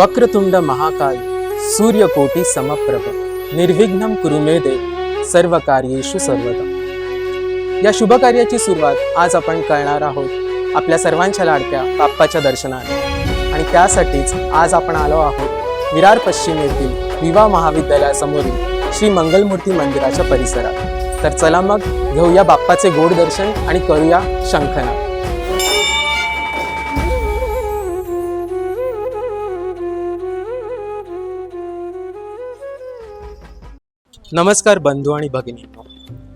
वक्रतुंड महाकाय सूर्यकोटी समप्रभ निर्विघ्न कुरु मे सर्व कार्येषु सर्वदा या शुभ कार्याची सुरुवात आज आपण करणार आहोत आपल्या सर्वांच्या लाडक्या बाप्पाच्या दर्शनाने. आणि त्यासाठीच आज आपण आलो आहोत विरार पश्चिम येथील विवा महाविद्यालयासमोरील श्री मंगलमूर्ती मंदिराच्या परिसरात. तर चला मग घेऊया बाप्पाचे गोड दर्शन आणि करूया शंखना नमस्कार बंधू आणि भगिनींनो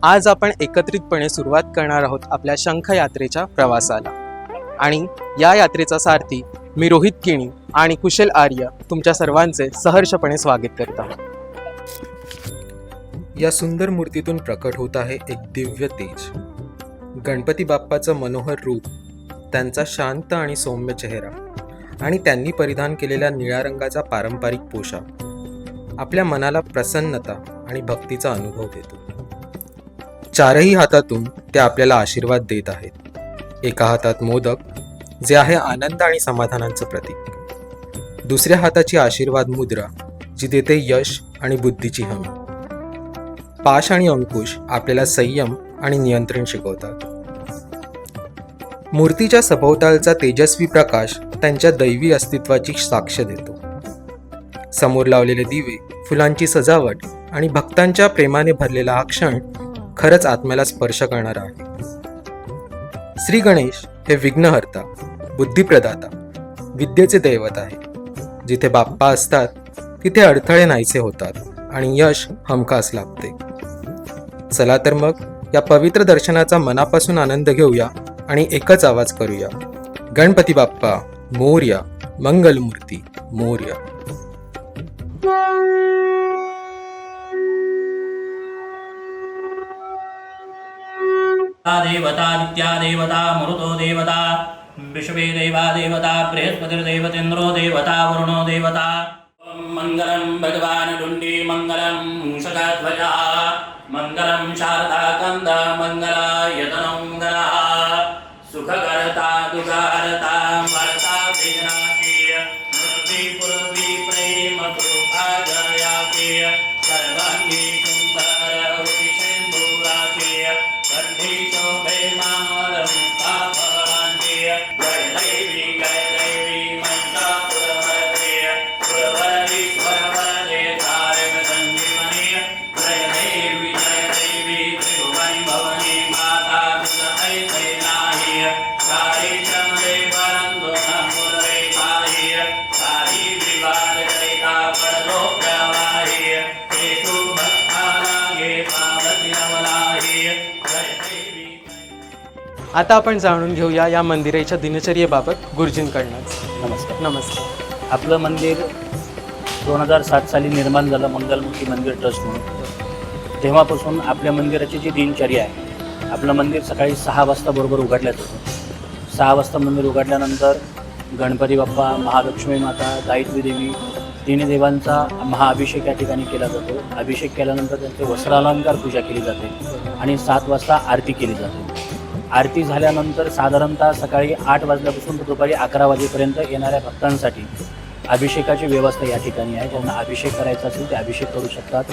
आज आपण एकत्रितपणे सुरुवात करणार आहोत आपल्या शंख यात्रेच्या प्रवासाला. आणि या यात्रेचा सारथी मी रोहित किणी आणि कुशल आर्य तुमच्या सर्वांचे सहर्षपणे स्वागत करत आहोत. या सुंदर मूर्तीतून प्रकट होत आहे एक दिव्य तेज. गणपती बाप्पाचं मनोहर रूप त्यांचा शांत आणि सौम्य चेहरा आणि त्यांनी परिधान केलेल्या निळ्या रंगाचा पारंपरिक पोशाख. आपल्या मनाला प्रसन्नता आणि भक्तीचा अनुभव देतो. चारही हातातून ते आपल्याला आशीर्वाद देत आहेत. एका हातात मोदक जे आहे आनंद आणि समाधानाचं प्रतीक. दुसऱ्या हाताची आशीर्वाद मुद्रा जी देते यश आणि बुद्धीची हमी. पाश आणि अंकुश आपल्याला संयम आणि नियंत्रण शिकवतात. मूर्तीच्या सभोवतालचा तेजस्वी प्रकाश त्यांच्या दैवी अस्तित्वाची साक्ष देतो. समोर लावलेले दिवे फुलांची सजावट आणि भक्तांच्या प्रेमाने भरलेला हा क्षण खरंच आत्म्याला स्पर्श करणारा आहे. श्री गणेश हे विघ्नहर्ता बुद्धिप्रदाता विद्येचे दैवत आहे जिथे बाप्पा असतात तिथे अडथळे नाहीसे होतात आणि यश हमखास लाभते. चला तर मग या पवित्र दर्शनाचा मनापासून आनंद घेऊया आणि एकच आवाज करूया. गणपती बाप्पा मोर्या मंगलमूर्ती मोर्या. దేవతా విద్యాదేవత మరుతో దేవత విశ్వే దేవా దేవత బృహస్పతిర్దేవతేంద్రో దేవత వరుణో దేవత. మంగళం భగవానుడుండి మంగళం శతధ్వజ మంగళం శారదాకంద మంగళాయతనం గణ సుఖకరత దుఃఖహరత భరత విజనా அன்பே आता आपण जाणून घेऊया या मंदिराच्या दिनचर्येबाबत गुरुजींकडनंच. नमस्कार. नमस्कार. आपलं मंदिर दोन हजार सात साली निर्माण झालं मंगलमुखी मंदिर ट्रस्ट म्हणून. तेव्हापासून आपल्या मंदिराची जी दिनचर्या आहे आपलं मंदिर सकाळी सहा वाजता बरोबर उघडलं जातं सहा वाजता मंदिर उघडल्यानंतर गणपती बाप्पा महालक्ष्मी माता गायत्री देवी तिन्ही देवांचा महाअभिषेक या ठिकाणी केला जातो. अभिषेक केल्यानंतर त्यांचे वस्त्रालंकार पूजा केली जाते आणि सात वाजता आरती केली जाते. आरती झाल्यानंतर साधारणतः सकाळी आठ वाजल्यापासून तर दुपारी अकरा वाजेपर्यंत येणाऱ्या भक्तांसाठी अभिषेकाची व्यवस्था या ठिकाणी आहे. ज्यांना अभिषेक करायचा असेल ते अभिषेक करू शकतात.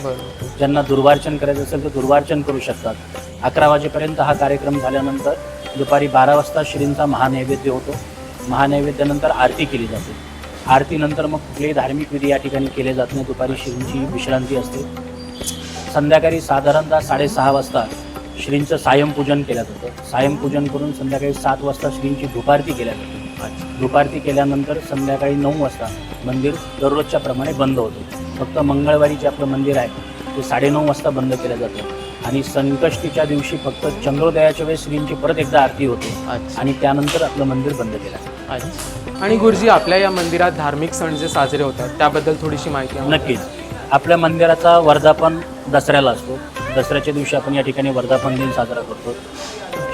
ज्यांना दुर्वार्चन करायचं असेल तर दुर्वार्चन करू शकतात. अकरा वाजेपर्यंत हा कार्यक्रम झाल्यानंतर दुपारी बारा वाजता श्रींचा महानैवेद्य होतो. महानैवेद्यानंतर आरती केली जाते. आरतीनंतर मग कुठलेही धार्मिक विधी या ठिकाणी केले जात नाही. दुपारी श्रींची विश्रांती असते. संध्याकाळी साधारणतः साडेसहा वाजता श्रींचं सायंपूजन केलं जातं. सायंपूजन करून संध्याकाळी सात वाजता श्रींची धुपारती केल्या जाते. धुपारती केल्यानंतर संध्याकाळी नऊ वाजता मंदिर दररोजच्या प्रमाणे बंद होतं. फक्त मंगळवारी जे आपलं मंदिर आहे ते साडेनऊ वाजता बंद केलं जातं. आणि संकष्टीच्या दिवशी फक्त चंद्रोदयाच्या वेळेस श्रींची परत एकदा आरती होते. आणि त्यानंतर आपलं मंदिर बंद केलं आणि गुरुजी आपल्या या मंदिरात धार्मिक सण जे साजरे होतात त्याबद्दल थोडीशी माहिती नक्कीच. आपल्या मंदिराचा वर्धापन दसऱ्याला असतो. दसऱ्याच्या दिवशी आपण या ठिकाणी वर्धापन दिन साजरा करतो.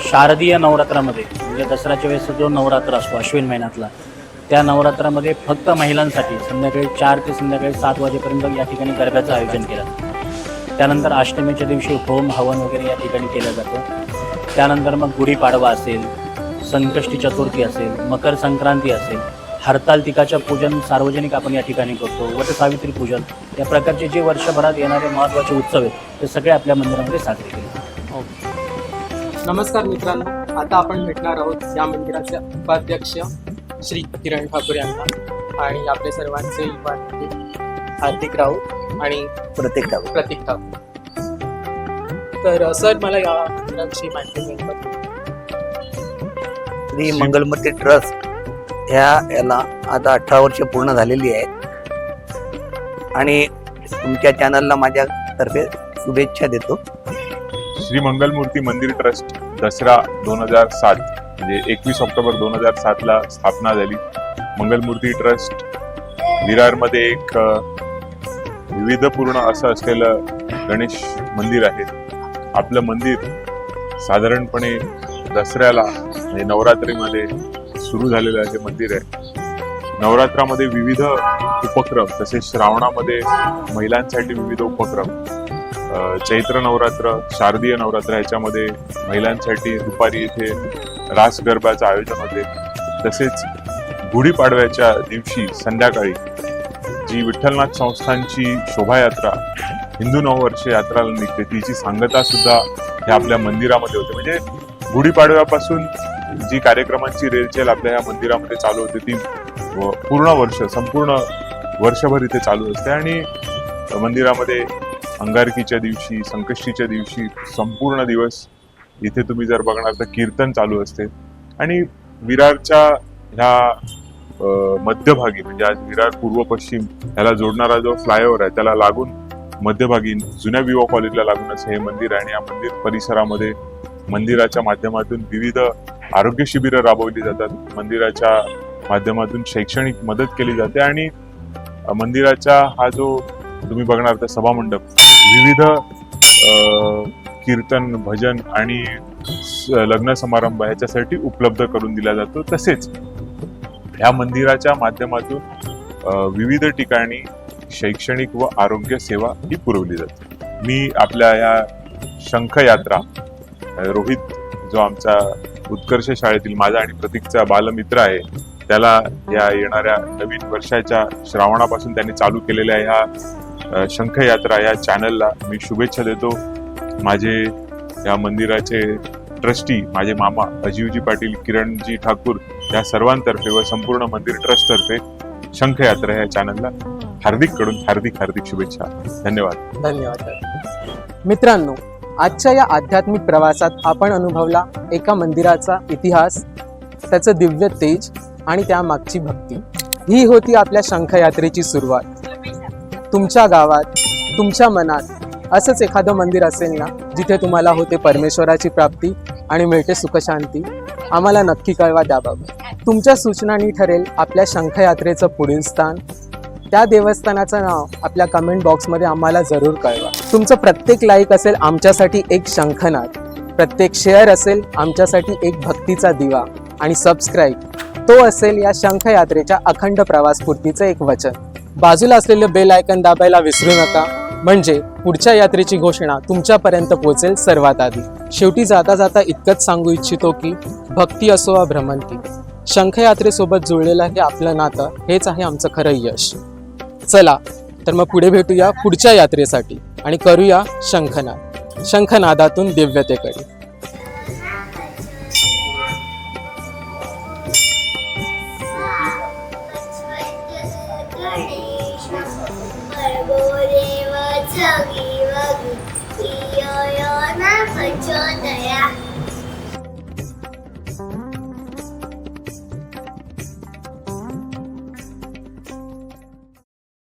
शारदीय नवरात्रामध्ये म्हणजे दसऱ्याच्या वेळेस जो नवरात्र असतो अश्विन महिन्यातला त्या नवरात्रामध्ये फक्त महिलांसाठी संध्याकाळी चार ते संध्याकाळी सात वाजेपर्यंत या ठिकाणी गरब्याचं आयोजन केलं जातं. त्यानंतर अष्टमीच्या दिवशी होम हवन वगैरे या ठिकाणी केलं जातं. त्यानंतर मग गुढीपाडवा असेल संकष्टी चतुर्थी असेल मकर संक्रांती असेल हरतालिकाचं पूजन सार्वजनिक आपण या ठिकाणी करतो. वटसावित्री पूजन या प्रकारचे जे वर्षभरात येणारे महत्त्वाचे उत्सव आहेत ते सगळे आपल्या मंदिरामध्ये साजरे केले जातात. नमस्कार मित्रांनो. आता आपण भेटणार आहोत या मंदिराचे उपाध्यक्ष श्री किरण ठाकूर यांना आणि आपले सर्वांचे उपाध्यक्ष हार्दिक राऊत आणि प्रत्येक टाकू प्रतीक ठाकूर. तर सर मला या मंदिराविषयी माहिती मिळेल का? श्री मंगलमूर्ती ट्रस्ट. ह्या याला आता अठरा वर्ष पूर्ण झालेली आहेत. आणि तुमच्या चॅनलला माझ्यातर्फे शुभेच्छा देतो. श्री मंगलमूर्ती मंदिर ट्रस्ट दसरा दोन हजार सात म्हणजे एकवीस ऑक्टोबर दोन हजार सातला स्थापना झाली. मंगलमूर्ती ट्रस्ट विरारमध्ये एक विविधपूर्ण असं असलेलं गणेश मंदिर आहे. आपलं मंदिर साधारणपणे दसऱ्याला म्हणजे नवरात्रीमध्ये सुरू झालेलं हे मंदिर आहे. नवरात्रामध्ये विविध उपक्रम तसेच श्रावणामध्ये महिलांसाठी विविध उपक्रम. चैत्र नवरात्र शारदीय नवरात्र ह्याच्यामध्ये महिलांसाठी दुपारी इथे रास गरबाचं आयोजन होते. तसेच गुढीपाडव्याच्या दिवशी संध्याकाळी जी विठ्ठलनाथ संस्थांची शोभायात्रा हिंदू नववर्ष यात्रा निघते तिची सांगता सुद्धा ह्या आपल्या मंदिरामध्ये होते. म्हणजे गुढीपाडव्यापासून जी कार्यक्रमांची रेलचेल आपल्या ह्या मंदिरामध्ये चालू होते ती पूर्ण वर्ष संपूर्ण वर्षभर इथे चालू असते आणि मंदिरामध्ये अंगारकीच्या दिवशी संकष्टीच्या दिवशी संपूर्ण दिवस इथे तुम्ही जर बघणार तर कीर्तन चालू असते. आणि विरारच्या ह्या मध्यभागी म्हणजे आज विरार पूर्व पश्चिम ह्याला जोडणारा जो फ्लायओव्हर आहे त्याला लागून मध्यभागी जुन्या विवा कॉलेजला लागूनच हे मंदिर आहे आणि या मंदिर परिसरामध्ये मंदिराच्या माध्यमातून विविध आरोग्य शिबिरं राबवली जातात. मंदिराच्या माध्यमातून शैक्षणिक मदत केली जाते आणि मंदिराचा हा जो तुम्ही बघणार तर सभामंडप विविध कीर्तन भजन आणि स- लग्न समारंभ ह्याच्यासाठी उपलब्ध करून दिला जातो. तसेच ह्या मंदिराच्या माध्यमातून विविध ठिकाणी शैक्षणिक व आरोग्य सेवा ही पुरवली जाते. मी आपल्या या शंखयात्रा रोहित जो आमचा उत्कर्ष शाळेतील माझा आणि प्रतीकचा बालमित्र आहे. त्याला या येणाऱ्या नवीन वर्षाच्या श्रावणापासून त्यांनी चालू केलेल्या ह्या शंखयात्रा या चॅनलला मी शुभेच्छा देतो. माझे या मंदिराचे ट्रस्टी माझे मामा अजीवजी पाटील किरणजी ठाकूर या सर्वांतर्फे व संपूर्ण मंदिर ट्रस्टतर्फे शंखयात्रा या चॅनलला हार्दिककडून हार्दिक हार्दिक शुभेच्छा. धन्यवाद. धन्यवाद. मित्रांनो आजच्या या आध्यात्मिक प्रवासात आपण अनुभवला एका मंदिराचा इतिहास त्याचं दिव्य तेज आणि त्यामागची भक्ती. ही होती आपल्या शंखयात्रेची सुरुवात. तुमच्या गावात तुमच्या मनात असंच एखादं मंदिर असेल ना जिथे तुम्हाला होते परमेश्वराची प्राप्ती आणि मिळते सुखशांती आम्हाला नक्की कळवा द्याबाबत तुमच्या सूचनांनी ठरेल आपल्या शंखयात्रेचं पुढील स्थान. त्या देवस्थानाचं नाव आपल्या कमेंट बॉक्समध्ये आम्हाला जरूर कळवा. तुमचं प्रत्येक लाईक असेल आमच्यासाठी एक शंखनाद. प्रत्येक शेअर असेल आमच्यासाठी एक भक्तीचा दिवा. आणि सबस्क्राईब तो असेल या शंखयात्रेच्या अखंड प्रवासपूर्तीचं एक वचन. बाजूला असलेलं बेल आयकन दाबायला विसरू नका. म्हणजे पुढच्या यात्रेची घोषणा तुमच्यापर्यंत पोहोचेल सर्वात आधी. शेवटी जाता जाता इतकंच सांगू इच्छितो की भक्ती असो वा भ्रमंती. शंखयात्रेसोबत जुळलेलं हे आपलं नातं हेच आहे आमचं खरं यश. चला तर मग पुढे भेटूया पुढच्या यात्रेसाठी आणि करूया शंखनाद शंखनादातून दिव्यतेकडे. गणेश